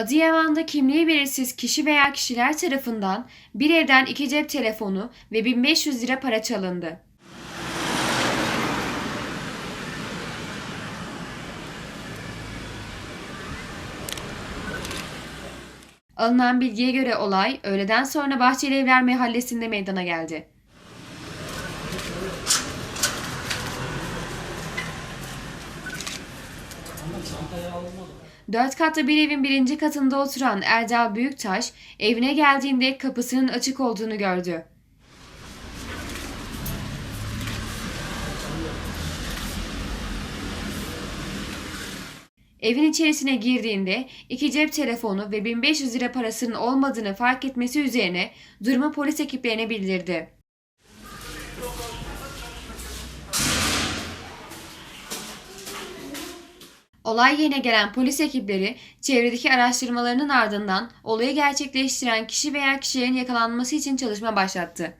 Adıyaman'da kimliği belirsiz kişi veya kişiler tarafından bir evden iki cep telefonu ve 1500 lira para çalındı. Alınan bilgiye göre olay öğleden sonra Bahçeli Evler Mahallesi'nde meydana geldi. Dört katlı bir evin birinci katında oturan Erdal Büyüktaş evine geldiğinde kapısının açık olduğunu gördü. Evin içerisine girdiğinde iki cep telefonu ve 1500 lira parasının olmadığını fark etmesi üzerine durumu polis ekiplerine bildirdi. Olay yerine gelen polis ekipleri çevredeki araştırmalarının ardından olayı gerçekleştiren kişi veya kişilerin yakalanması için çalışma başlattı.